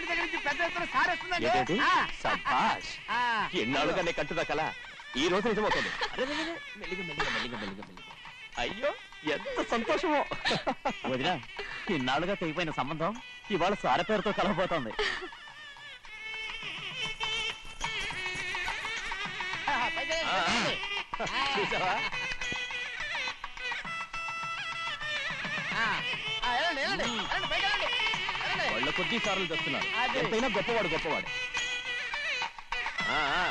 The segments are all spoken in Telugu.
పెద్దారెడ్డి దగ్గర నుంచి పెద్ద ఎత్తున సారేస్తుందండి. ఏంటి ఆ, సభాష్. ఆ. ఎన్నాళ్ళుగా నేను కట్టుదా కల? ఈ రోజు నిజమవుతుంది అరే, అరే, అరే, మెల్లిగా మెల్లిగా మెల్లిగా మెల్లిగా మెల్లిగా. అయ్యో ఎంత సంతోషమో. వదినా ఇన్నాళ్ళుగా తెగిపోయిన సంబంధం ఇవాళ సార పేరుతో కలవబోతోంది. ఆ, పైకి పైకి. చూసావా? ఆ, ఆ, వెళ్ళండి, వెళ్ళండి, వెళ్ళండి, పైకి వెళ్ళండి, వెళ్ళండి. వాళ్ళ కొద్ది సార్లు అదే. ఎంతైనా గొప్పవాడు గొప్పవాడు ఆ, ఆ.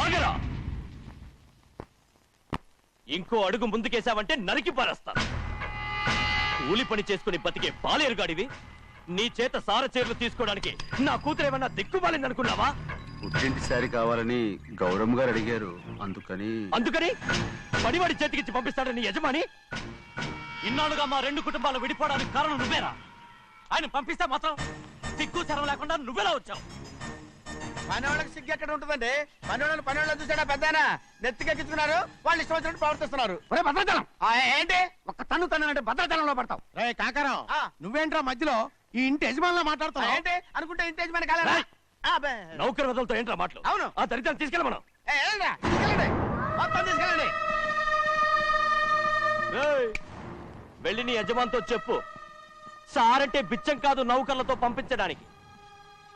ఆగరా ఇంకో అడుగు ముందుకేశావంటే నరికి పారేస్తాను కూలి పని చేసుకుని బతికే పాలేరుగాడివి నీ చేత సార చీరలు తీసుకోవడానికి నా కూతురేమన్నా దిక్కుమాలిందనుకున్నావా పుట్టింటి శారీ కావాలని గౌరమ్మ గారు అడిగారు. అందుకని అందుకని పడివాడి చేతికిచ్చి పంపిస్తాడని యజమాని. ఇన్నాళ్ళుగా మా రెండు కుటుంబాలు విడిపోవడానికి కారణం నువ్వేరా? ఆయన పంపిస్తే మాత్రం సిగ్గు శరం లేకుండా నువ్వెలా వచ్చావు? పని వాళ్ళకి సిగ్గు ఎక్కడ ఉంటుందండి? పని వాళ్ళని పని వాళ్ళని చూసాడా పెద్దాయన? నెత్తికెక్కించుకున్నారు వాళ్ళు ఇష్టం వచ్చినట్టు ప్రవర్తిస్తున్నారు ఒరే భద్రాచలం! ఆ, ఏంటి? ఒక్క తన్ను తన్ను అంటే భద్రాచలంలో పడతావు. రే కాకరావు ఆ. నువ్వేంట్రా మధ్యలో ఈ ఇంటి యజమానులా ఆ, మాట్లాడుతున్నావు ఏంటి? అనుకుంటే ఇంటేజ్ మన కాలేరా. నౌకరు వదలతో ఏంట్రా మాటలు? అవును. ఆ దరిద్రాన్ని తీసుకెళ్ళ మనం తీసుకెళ్ళండి. వెళ్ళి నీ యజమానితో చెప్పు. సారంటే బిచ్చం కాదు నౌకర్లతో పంపించడానికి.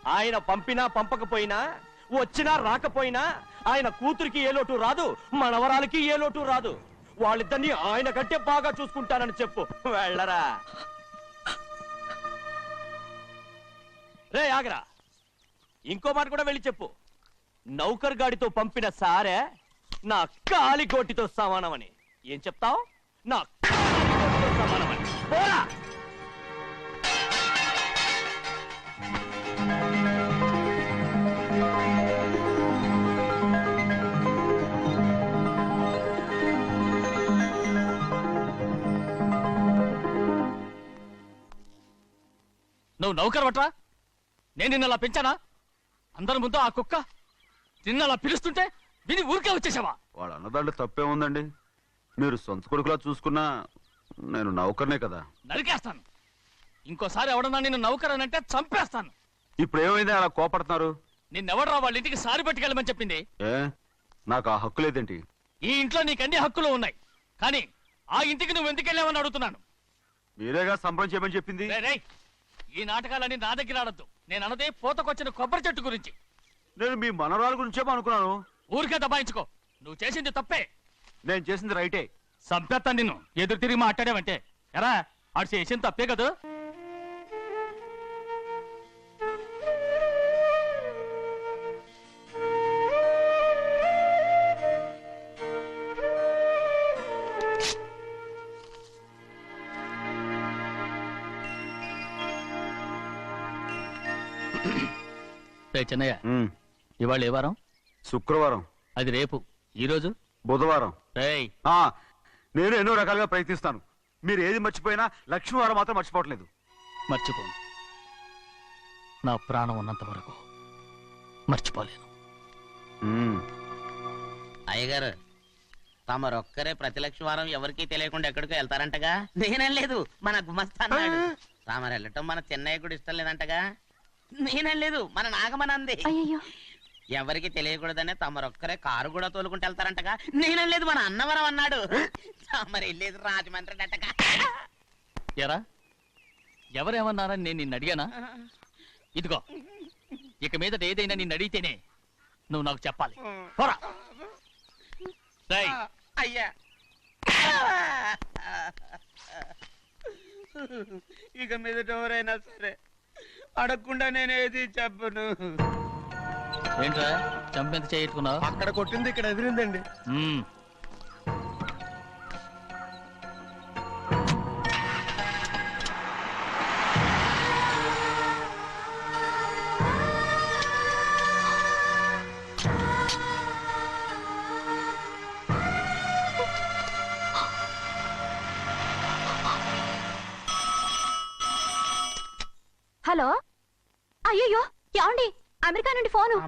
ఆయన పంపినా పంపకపోయినా వచ్చినా రాకపోయినా ఆయన కూతురికి ఏ లోటు రాదు మనవరాలకి ఏ లోటు రాదు. వాళ్ళిద్దరిని ఆయన కంటే బాగా చూసుకుంటానని చెప్పు. వెళ్ళరా. రే ఆగరా. ఇంకో మాట కూడా వెళ్ళి చెప్పు. నౌకర్ గాడితో పంపిన సారే నా కాలి గోటితో సమానమని. ఏం చెప్తావు? నా సమానమని. పోరా! నువ్వు నౌకర్ వట్రా? నేను నిన్న అలా పెంచానా? అందరి ముందు ఆ కుక్క నిన్న అలా పిలుస్తుంటే విని ఊరికే వచ్చేసావా? వాళ్ళ అన్నదాంట్లో తప్పే ఉందండి. మీరు సొంత కొడుకులా చూసుకున్నా నేను నౌకర్నే కదా. నరికేస్తాను. ఇంకోసారి ఎవడన్నా నిన్ను నౌకరనంటే చంపేస్తాను. ఇప్పుడు ఏమైంది? అలా కోపడుతున్నారు? నిన్నెవడరా వాళ్ళ ఇంటికి సారి పట్టుకెళ్ళమని చెప్పింది? ఏ? నాకు ఆ హక్కు లేదేంటి? ఈ ఇంట్లో నీకు అన్ని హక్కులు ఉన్నాయి. కానీ ఆ ఇంటికి నువ్వు ఎందుకు వెళ్ళావని అడుగుతున్నాను. మీరేగా సంబరం చేయమని చెప్పింది? రేయ్, రేయ్, ఈ నాటకాలన్నీ నా దగ్గర ఆడద్దు. నేను అన్నదే పూతకొచ్చిన కొబ్బరి చెట్టు గురించి. నేను మీ మనవరాల గురించేమో అనుకున్నాను. ఊరికే దబాయించుకో. నువ్వు చేసింది తప్పే. నేను చేసింది రైటే. సంపేత్తాను నిన్ను. ఎదురు తిరిగి మాట్లాడావంటే. ఎరా ఆడు చేసింది తప్పే కదా? చిన్నయ్య. ఉమ్, ఇవాళ ఏ వారం? శుక్రవారం. అది రేపు. ఈ రోజు? బుధవారం. రేయ్ ఆ నేను ఎన్నో రకాలుగా ప్రయత్నిస్తాను. మీరు ఏది మర్చిపోయినా లక్ష్మీవారం మాత్రం మర్చిపోవట్లేదు. మర్చిపోను. నా ప్రాణం ఉన్నంత వరకు మర్చిపోలేను. ఉమ్, అయ్యగారు తమరొక్కరే ప్రతి లక్ష వారం ఎవరికీ తెలియకుండా ఎక్కడికో వెళ్తారంటగా? నేనేం లేదు మన గుమస్తా అన్నాడు తామరు వెళ్ళటం మన చెన్నయ్య కూడా ఇష్టం లేదంటగా? నేనేం లేదు మన నాగమనంది. అయ్యయ్యో. ఎవరికి తెలియకూడదనే తమరొక్కరే కారు కూడా తోలుకుంటూ వెళ్తారంటగా. నేనేం లేదు మన అన్నవరం అన్నాడు. తమరు వెళ్ళేది రాజమండ్రి అంటగా. ఎరా? ఎవరేమన్నారని నేను నిన్ను అడిగానా? ఇదిగో ఇక మీదట ఏదైనా నిన్ను అడిగితేనే నువ్వు నాకు చెప్పాలి. పోరా. అయ్యా. ఇక మీదట ఎవరైనా సరే అడగకుండా నేను ఏది చెప్పను. ఏంట్రా? చంపెంత చేయించుకున్నావు అక్కడ కొట్టింది ఇక్కడ ఎదిరిందండి.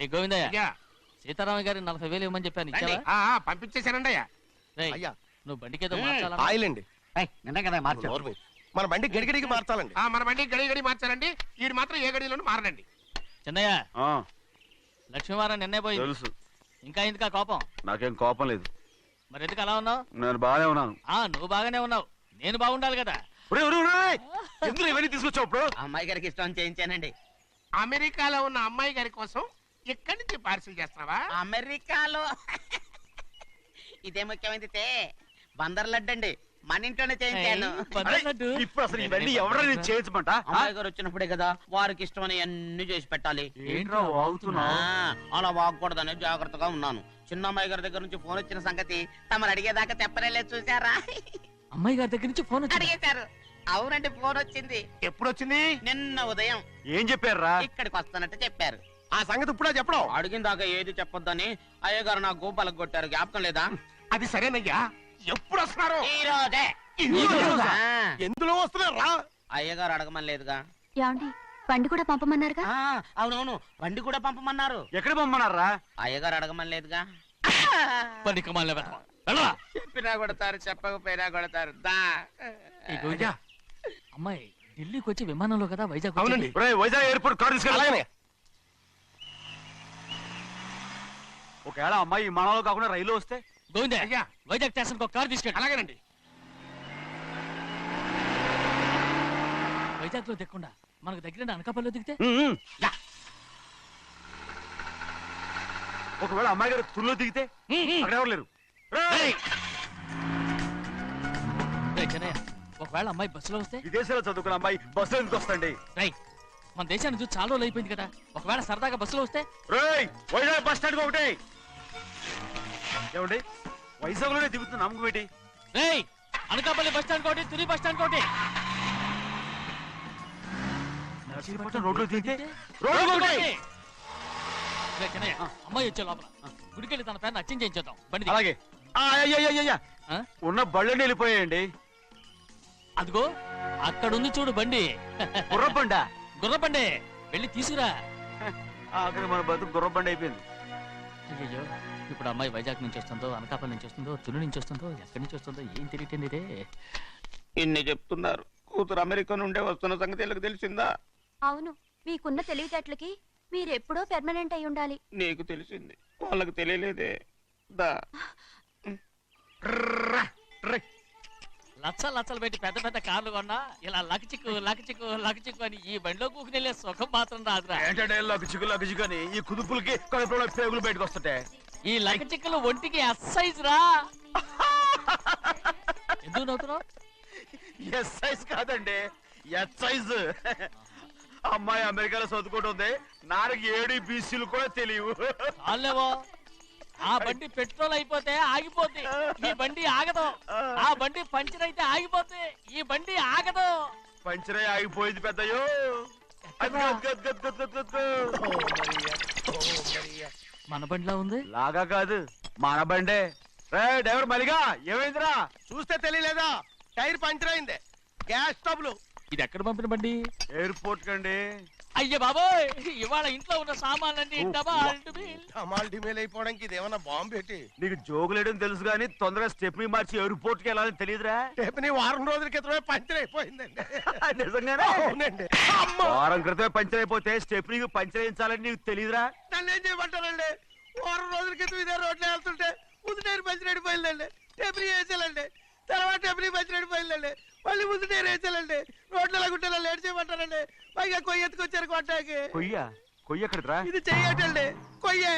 ఏ గోవిందయ్య సీతారామ గారి నలభై వేలు ఇవ్వమని చెప్పాను. రండి. ఇచ్చావా? ఆ, ఆ, పంపించేశానండి అయ్యా. రేయ్, అయ్యా. నువ్వు బండికేదో. మార్చాలన్నా? ఆయిల్ అండి నిన్న కదా నోరు మన బండి గడిగడికి మార్చాలండి. ఆ, మన బండి గడి గడి మార్చాలండి. వీడు మాత్రం ఏ గడిలోనూ మారనండి చిన్నయ్య ఆ, లక్ష్మీవారం నిన్నే పోయింది తెలుసు. ఇంకా ఎందుకా కోపం? నాకేం కోపం లేదు. మరి ఎందుకు అలా ఉన్నావు? నేను బాగానే ఉన్నాను. ఆ నువ్వు బాగానే ఉన్నావు. నేను బాగుండాలి కదా. ఒరేయ్, ఒరేయ్, ఒరేయ్! ఎందుకు ఇవన్నీ తీసుకొచ్చావు ఇప్పుడు? అమ్మాయి గారికి ఇష్టం చేయించానండి. అమెరికాలో ఉన్న అమ్మాయి గారి కోసం ఇక్కడి నుంచి పార్సిల్ చేస్తున్నావా? అమెరికాలో. ఇదే ముఖ్యమైనది. బందర్ లడ్డు అండి. మన ఇంట్లోనే చేయించాను. ఇప్పుడు అసలు ఇవన్నీ ఎవడో నేను చేయించమంట? అమ్మాయి గారు వచ్చినప్పుడే కదా వారికి ఇష్టమని అన్ని చేసి పెట్టాలి. అలా వాగకూడదని జాగ్రత్తగా ఉన్నాను. చిన్న అమ్మాయి గారి దగ్గర నుంచి ఫోన్ వచ్చిన సంగతి తమరు అడిగేదాకా చెప్పలేదు చూసారా అమ్మాయి గారి దగ్గర నుంచి ఫోన్ వచ్చింది? అడిగేశారు. అవునండి ఫోన్ వచ్చింది. ఎప్పుడు వచ్చింది? నిన్న ఉదయం. ఏం చెప్పారురా? ఇక్కడికి వస్తానంటే చెప్పారు. ఆ సంగతి ఇప్పుడే చెప్పడం. అడిగిన దాకా ఏది చెప్పొద్దని అయ్యగారు నా గోపాలకు కొట్టారు. జ్ఞాపకం లేదా? అది సరేనయ్యా. ఎప్పుడు వస్తున్నారు? ఈ రోజే ఈ రోజా? ఎందులో వస్తున్నారా? అయ్యగారు అడగమని లేదుగా? ఏమండి బండి కూడా పంపమన్నారుగా? ఆ, అవునవును. బండి కూడా పంపమన్నారు. ఎక్కడ పొమ్మన్నారా అయ్యగారు అడగమని లేదుగా? చెప్పినా కొడతారు చెప్పకపోయినా కొడతారు. దా. ఏ గోవింద? అమ్మాయి ఢిల్లీకి వచ్చి విమానంలో కదా వైజాగ్ వచ్చింది. వైజాగ్ ఎయిర్పోర్ట్ కార్ తీసుకెళ్ళి ఒకవేళ అమ్మాయి విమానంలో కాకుండా రైలు వస్తే? గోవింద. వైజాగ్ స్టేషన్ ఒక కార్ తీసుకెళ్ళి. అలాగేనండి. వైజాగ్లో దిక్కుండా మనకు దగ్గర అనకాపల్లిలో దిగితే. ఒకవేళ అమ్మాయి గారు తుల్లో దిగితే? అక్కడ ఎవరు లేరు? ఒకవేళ అమ్మాయి బస్సులో వస్తే? విదేశాల్లో చదువుకున్న అమ్మాయి బస్సులో ఎందుకు వస్తండి? రై మన దేశాన్ని చూసి చాలా రోజులు అయిపోయింది కదా. ఒకవేళ సరదాగా బస్సులో వస్తే? రేయ్ వైజాగ్ బస్ స్టాండ్ ఒకటి. ఏమండి? వైజాగ్లోనే దిగుతున్న నమ్మకం ఏంటి? రేయ్ అనకాపల్లి బస్ స్టాండ్ కోటి తుని బస్ స్టాండ్ కోటి నర్సీపట్నం రోడ్లో దిగితే? రోడ్డు రోడ్డు కోటి. ఒకటి అమ్మాయి వచ్చే లోపల. గుడికెళ్ళి తన పేరుని అచ్చం చేయించేద్దాం. బండి. అలాగే. ఆ, అయ్య, అయ్య, అయ్య, అయ్య. ఆ? ఉన్న బళ్ళని వెళ్ళిపోయాయండి. అదిగో అక్కడుంది చూడు బండి. గుర్రబండ గుర్ర బండి వెళ్ళి తీసుకురా. ఆఖరి మన బతుకు గుర్రబండ అయిపోయింది. అయ్యో ఇప్పుడు అమ్మాయి వైజాగ్ నుంచి వస్తుందో అనకాపల్లి నుంచి వస్తుందో తుని నుంచి వస్తుందో ఎక్కడి నుంచి వస్తుందో ఏం తెలియటండి ఇదే. ఇన్ని చెప్తున్నారు. కూతురు అమెరికా నుండే వస్తున్న సంగతి వీళ్ళకి తెలిసిందా? అవును మీకున్న తెలివితేటలకి మీరెప్పుడో పెర్మనెంట్ అయి ఉండాలి. నీకు తెలిసింది. వాళ్ళకి తెలియలేదే. దా. లచ్చలు లచ్చలు పెట్టి పెద్ద పెద్ద కార్లు కొన్నా ఇలా లకచిక్కు లకచిక్కు లకచిక్కు అని ఈ బండిలో కూకుని వెళ్ళే సుఖం మాత్రం రాదురా. ఏంటంటే లగచిగు లగచిగు అని ఈ కుదుపులకి కడుపులో పేగులు బయటకు వస్తుంటాయి ఈ లకచిక్కులు ఒంటికి ఎక్సైజ్ రా. ఎందుకు నవ్వుతున్నావు? ఎస్ సైజ్ కాదండి ఎస్ సైజ్ అమ్మాయి అమెరికాలో చదువుకుంటుంది నాకు ఏడు బీసీలు కూడా తెలియవు. ఆ బండి పెట్రోల్ అయిపోతే ఆగిపోద్ది. ఈ బండి ఆగదు. ఆ. బండి పంచర్ అయితే ఆగిపోద్ది. ఈ బండి ఆగదు. పంచరే ఆగిపోయింది పెద్దయ్యో. మన బండిలో ఉంది? లాగా కాదు మన బండే. రే డ్రైవర్ మలిగా ఏమైందిరా? చూస్తే తెలియలేదా? టైర్ పంచర్ అయింది. గ్యాస్ స్టవ్లు ఇది ఎక్కడ పంపిన బండి? ఎయిర్పోర్ట్ కండి. అయ్య బాబోయ్! ఇవాళ ఇంట్లో ఉన్న సామాన్లన్నీ డబల్ బిల్. టమాల్ డిమేల్ అయిపోవడానికి ఇది ఏమన్నా బాంబు పెట్టి? నీకు జోకులేయడం తెలుసు కానీ తొందరగా స్టెప్ని మార్చి ఎయిర్పోర్ట్కి వెళ్ళాలని తెలియదురా రేపుని వారం రోజుల క్రితమే పంచర్ అయిపోయిందండి. నిజంగానే? అవునండి. అమ్మ! వారం క్రితమే పంచర్ అయిపోతే స్టెప్నీకి పంచర్ వేయించాలని నీకు తెలియదురా నన్ను ఏం చేయమంటారండి? వారం రోజుల క్రితం ఇదే రోడ్లో వెళ్తుంటే ముందు టైర్ పంచర్ అయిపోయిందండి. టెబ్రీ వేసేయాలండి తర్వాత టెబ్రీ పంచర్ అయిపోయిందండి మళ్ళీ ముందు టైర్ వేసేయాలండి రోడ్లు ఎలా గుంటే లేట్ చేయమంటారండి పైగా కొయ్య ఎత్తుకొచ్చారు కొట్టాకి. కొయ్య? కొయ్య ఎక్కడిదిరా? ఇది చెయ్యటండి. కొయ్యే.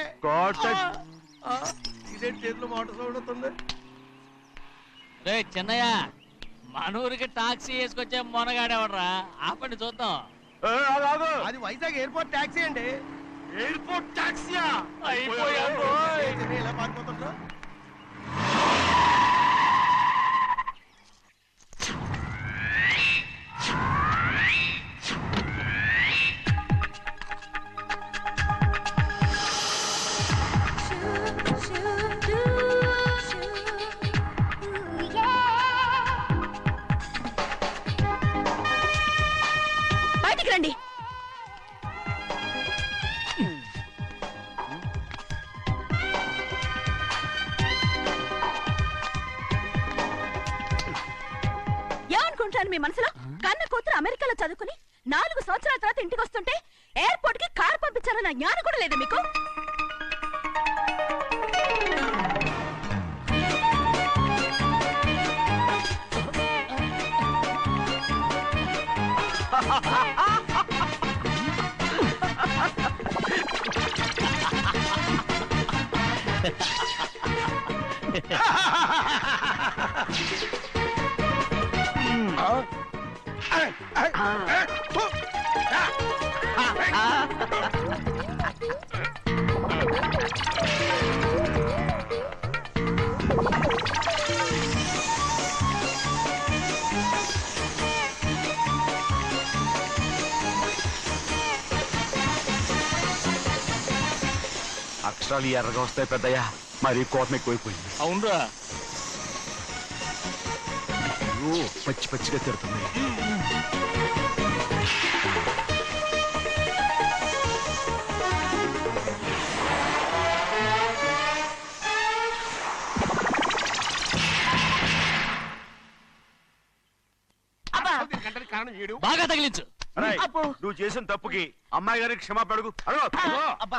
ఇదేంటి చేతిలో మోటార్ సౌండ్ అవుతుంది రే చిన్నయ్య మన ఊరికి టాక్సీ వేసుకొచ్చే మొనగాడేవడరా? ఆపండి చూద్దాం. అది వైజాగ్ ఎయిర్పోర్ట్ ట్యాక్సీ అండి. ఎయిర్పోర్ట్ టాక్సీయా? అయిపోయాం, ఓయ్. ఏంటండి ఇలా పారిపోతుండ్రు? అక్షరాలు ఎర్రగా వస్తాయి పెద్దయ్యా. మరి కోపం ఎక్కువైపోయింది. అవునరా. అయ్యో, పచ్చి పచ్చిగా తిడుతుంది బాగా తగిలించు. నువ్వు చేసిన తప్పుకి అమ్మాయి గారికి అడుగు, అడుగు. అబ్బా!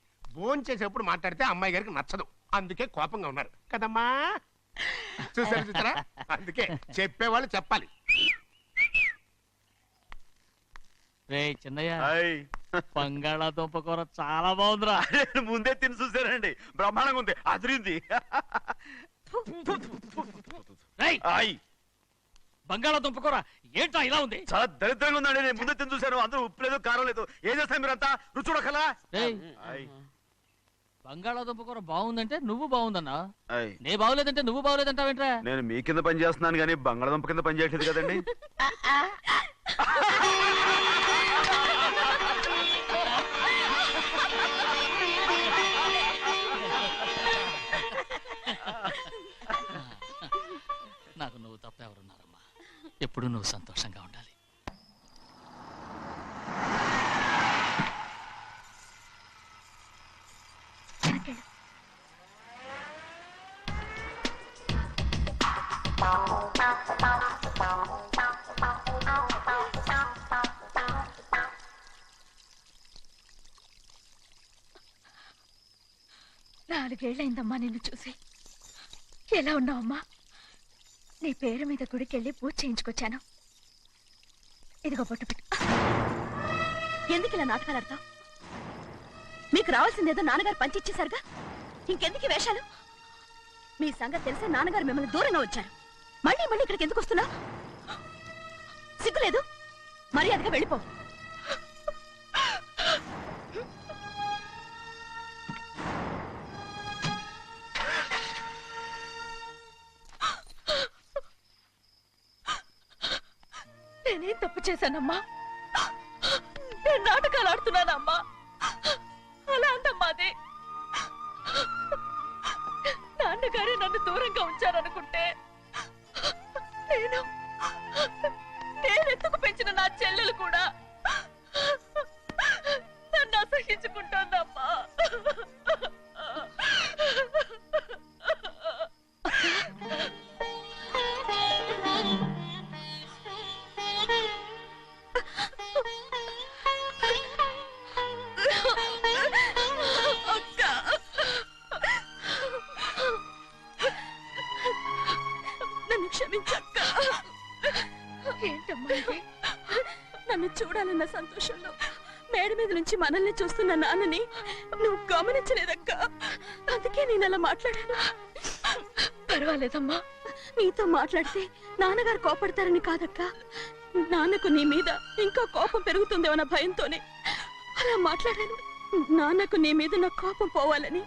భోజనం చేసేప్పుడు మాట్లాడితే అమ్మాయి గారికి నచ్చదు. అందుకే కోపంగా ఉన్నారు. కదమ్మా? చూసారు చూసారా అందుకే చెప్పేవాళ్ళు చెప్పాలి. రే చిన్నయ్య. హాయ్. బంగాళాదుంప కూర చాలా బాగుందిరా. ముందే తిని చూసానండి బ్రహ్మాండంగా ఉంది. అదిరింది. రేయ్. బంగాళాదుంప కూర ఏంటా ఇలా ఉంది? చాలా దరిద్రంగా ఉందండి. నేను ముందే తిని చూశాను. అందరూ ఉప్పు లేదు కారం లేదు. ఏం చేస్తారు మీరంతా? రుచి చూడకలా రేయ్. బంగాళాదుంప కూర బాగుందంటే నువ్వు బాగుందన్నా. హాయ్. నే బాగులేదంటే నువ్వు బాగులేదంటావేంట్రా? నేను మీ కింద పని చేస్తున్నాను కానీ బంగాళదుంప కింద పని చేయట్లేదు కదండి. నాకు నువ్వు తప్ప ఎవరున్నారమ్మా? ఎప్పుడు నువ్వు సంతోషంగా ఉండాలి. నాలుగేళ్ళైందమ్మా నిన్ను చూసి. ఎలా ఉన్నావమ్మా? నీ పేరు మీద గుడికెళ్ళి పూజ చేయించుకొచ్చాను. ఇదిగో బొట్టు పెట్టు. ఎందుకు ఇలా నాటకాలు ఆడతావు మీకు రావాల్సిందేదో నాన్నగారు పంచిచ్చేశారుగా ఇంకెందుకు వేషాలు? మీ సంగతి తెలిసే నాన్నగారు మిమ్మల్ని దూరంగా వచ్చారు. మళ్ళీ మళ్ళీ ఇక్కడికి ఎందుకు వస్తున్నా? సిగ్గులేదు? మర్యాదగా వెళ్ళిపో. చేశానమ్మా. నేను నాటకాలు ఆడుతున్నానమ్మా. అలా అందమ్మా అది. నాన్నగారే నన్ను దూరంగా ఉంచారనుకుంటే నేను నేనెత్తుకు పెంచిన నా చెల్లెలు కూడా? మనల్ని చూస్తున్న నాన్నని నువ్వు గమనించలేదక్క. అందుకే నేను అలా మాట్లాడాను. పర్వాలేదమ్మా. నీతో మాట్లాడితే నాన్నగారు కోపడతారని కాదక్క. నాన్నకు నీ మీద ఇంకా కోపం పెరుగుతుందేమన్న భయంతోనే అలా మాట్లాడాను. నాన్నకు నీ మీద నా కోపం పోవాలని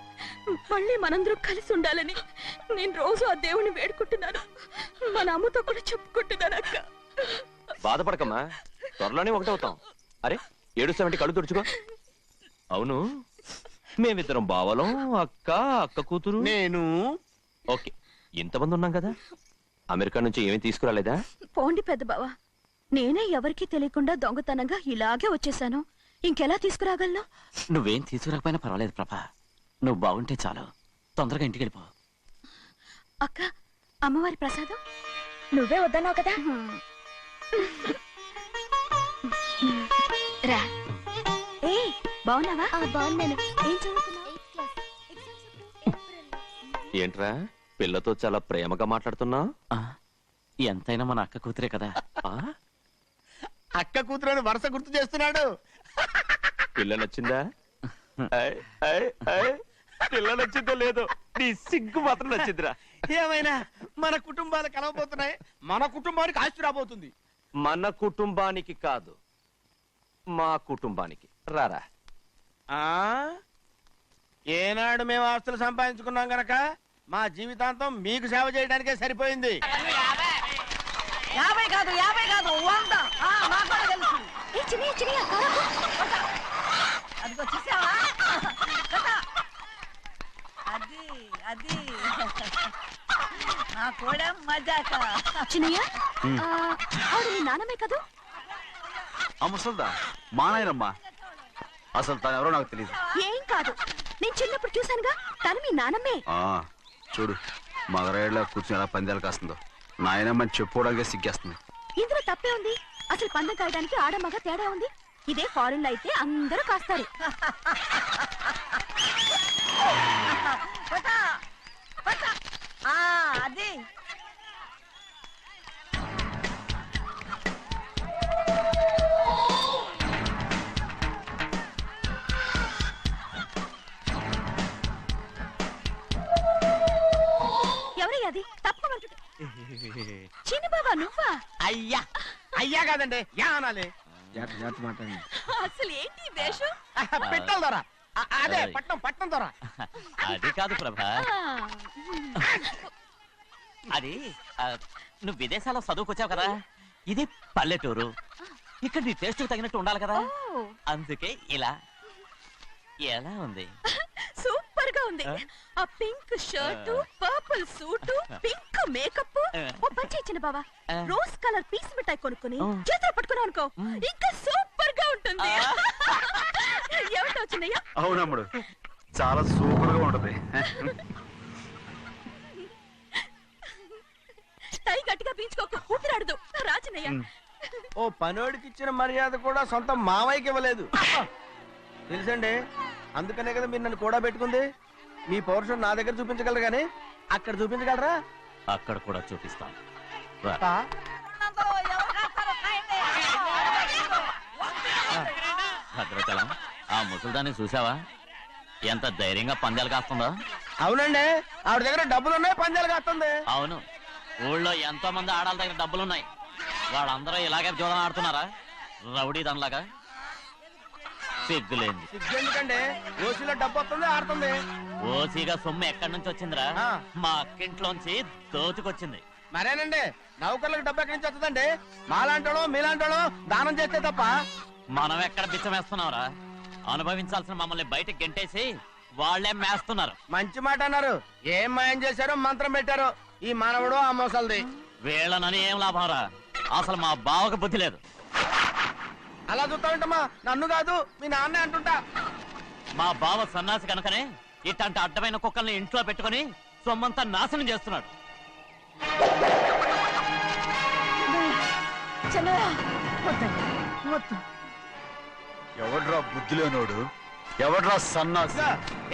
మళ్ళీ మనందరం కలిసి ఉండాలని నేను రోజు ఆ దేవుని వేడుకుంటున్నాను. మన అమ్మతో కూడా చెప్పుకుంటున్నాను అక్క. బాధపడకమ్మా. త్వరలోనే ఒకటవుతాం. అరే ఏడుస్తామంటే కళ్ళు తుడుచుకో. అవును. మేమిద్దరం బావలం అక్క అక్క కూతురు. నేను. ఓకే. ఇంతమంది ఉన్నాం కదా. అమెరికా నుంచి ఏమీ తీసుకురాలేదా? పోండి పెద్ద బావా. నేనే ఎవరికీ తెలియకుండా దొంగతనంగా ఇలాగే వచ్చేసాను ఇంకెలా తీసుకురాగలను? నువ్వేం తీసుకురాకపోయినా పర్వాలేదు ప్రభా. నువ్వు బాగుంటే చాలు. తొందరగా ఇంటికి వెళ్ళిపో. అక్క అమ్మవారి ప్రసాదం? నువ్వే వద్దన్నావు కదా? రా. ఏ బాగున్నావా? బాగున్నాను. ఏం చదువుతున్నావు? ఏంట్రా? పిల్లతో చాలా ప్రేమగా మాట్లాడుతున్నావు? ఆ, ఎంతైనా మన అక్క కూతురే కదా. అక్క కూతురు వరుస గుర్తు చేస్తున్నాడు. పిల్ల నచ్చిందా? I, I, I. పిల్ల నచ్చిందో లేదో నీ సిగ్గు మాత్రం నచ్చిందిరా. ఏమైనా మన కుటుంబాలు కలవబోతున్నాయి? మన కుటుంబానికి ఆస్తి రాబోతుంది. మన కుటుంబానికి కాదు మా కుటుంబానికి. రారా? ఆ? ఏనాడు మేము ఆస్తులు సంపాదించుకున్నాం గనక మా జీవితాంతం మీకు సేవ చేయడానికే సరిపోయింది. యాభై కాదు యాభై కాదు వంద. ఆ, నాకు కూడా తెలుసు. ఏ చిన్నయ్య చిన్నయ్య కారకు. అది. అది అది. నా కూడా మజాక. చిన్నయ్య ఆ, ఆవిడ నీ నాన్నమే కదూ? ఆ ముసల్దా మా నాయనమ్మా అసలు తను ఎవరో నాకు తెలియదు ఏం కాదు. నేను చిన్నప్పుడు చూశానుగా తను మీ నాన్నమ్మే ఆ చూడు మగరాయిలో కూర్చుని ఎలా పందాలు కాస్తుందో. నాయనమ్మని చెప్పుకోవడానికి సిగ్గేస్తుంది. ఇందులో తప్పే ఉంది. అసలు పందెం కాయడానికి ఆడమగ తేడా ఉంది. ఇదే ఫారెన్లో అయితే అందరూ కాస్తారు. చిన్న బాబా నువ్వా? అయ్యా. అయ్యా కాదండి యా అనాలి. అసలు ఏంటి ఈ వేషం? పెట్టాలి దొర అదే పట్నం పట్నం దొర అది కాదు ప్రభా. అది ఆ, నువ్వు విదేశాల్లో చదువుకొచ్చావు కదా? ఇది పల్లెటూరు. ఇక్కడ నీ టేస్ట్ తగినట్టు ఉండాలి కదా? ఓ, అందుకే ఇలా. ఎలా ఉంది? సూపర్. గా ఉంది. ఆ? Pink shirt purple suit pink makeup. ఓ పని చిన్న బావా. రోజ్ కలర్ పీస్ మిఠాయి కొనుక్కుని. చేతిలో పట్టుకున్నావు అనుకో ఇంకా సూపర్గా ఉంటుంది. ఏమంటావు చిన్నయ్య? అవునమ్ముడు. చాలా సూపర్గా ఉంటది. టై గట్టిగా పీంచుకోకు ఊపిరాడదు. రాజనయ్య ఓ పనోడికి ఇచ్చిన మర్యాద కూడా సొంత మావయ్యకి ఇవ్వలేదు. తెలుసండి? అందుకనే కదా మీరు నన్ను కూడా పెట్టుకుంది. మీ పౌరుషం నా దగ్గర చూపించగలరు కానీ అక్కడ చూపించగలరా? అక్కడ కూడా చూపిస్తాను. భద్రాచలం ఆ ముసల్దాన్ని చూసావా ఎంత ధైర్యంగా పందాలు కాస్తుందో. అవునండి. ఆవిడ దగ్గర డబ్బులు ఉన్నాయి పందాలు కాస్తుంది. అవును. ఊళ్ళో ఎంతో మంది ఆడాళ్ళ దగ్గర డబ్బులున్నాయి. వాళ్ళందరూ ఇలాగే జోదం ఆడుతున్నారా రౌడీ దానిలాగా సిగ్గులేంది. ఎందుకండి ఓసీలో డబ్బు వస్తుంది ఆడుతుంది. ఓసీగా సొమ్ము ఎక్కడి నుంచి వచ్చిందిరా? ఆ. మా అక్కింట్లోంచి దోచుకొచ్చింది. మరేనండి? నౌకర్లకు డబ్బు ఎక్కడి నుంచి వస్తుందండి? మాలాంటోళ్ళు మీలాంటోళ్ళు దానం చేస్తే తప్ప. మనం ఎక్కడ బిచ్చమేస్తున్నావురా అనుభవించాల్సిన మమ్మల్ని బయటకు గెంటేసి వాళ్ళే మేస్తున్నారు. మంచి మాట అన్నారు. ఏం మాయం చేశారో మంత్రం పెట్టారో. ఈ మానవుడు ఆ మోసల్ది. వీళ్ళనని ఏం లాభంరా? అసలు మా బావకు బుద్ధి లేదు. అలా చూస్తా ఉంటామా? నన్ను కాదు మీ నాన్నే అంటుంటా. మా బావ సన్నాసి కనుకనే ఇట్లాంటి అడ్డమైన కుక్కల్ని ఇంట్లో పెట్టుకొని సొమ్మంతా నాశనం చేస్తున్నాడు. ఎవడ్రా బుద్ధి లేనోడు? ఎవడ్రా సన్నాసి?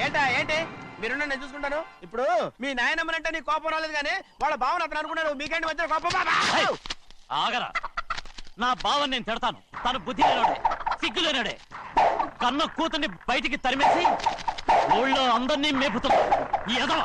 ఏంటా ఏంటి? మీరు నేను చూసుకుంటాను. ఇప్పుడు మీ నాయనమ్మనంటే నీ కోపం రాలేదు కానీ వాళ్ళ భావన అతను అనుకున్నాడు. మీకేంటి మధ్య కోపం? బాబా! ఆగరా. నా బావని నేను తిడతాను. తను బుద్ధి లేనడే సిగ్గు లేనడే కన్న కూతుర్ని బయటికి తరిమేసి ఊళ్ళో అందరినీ మేపుతున్నా ఎదో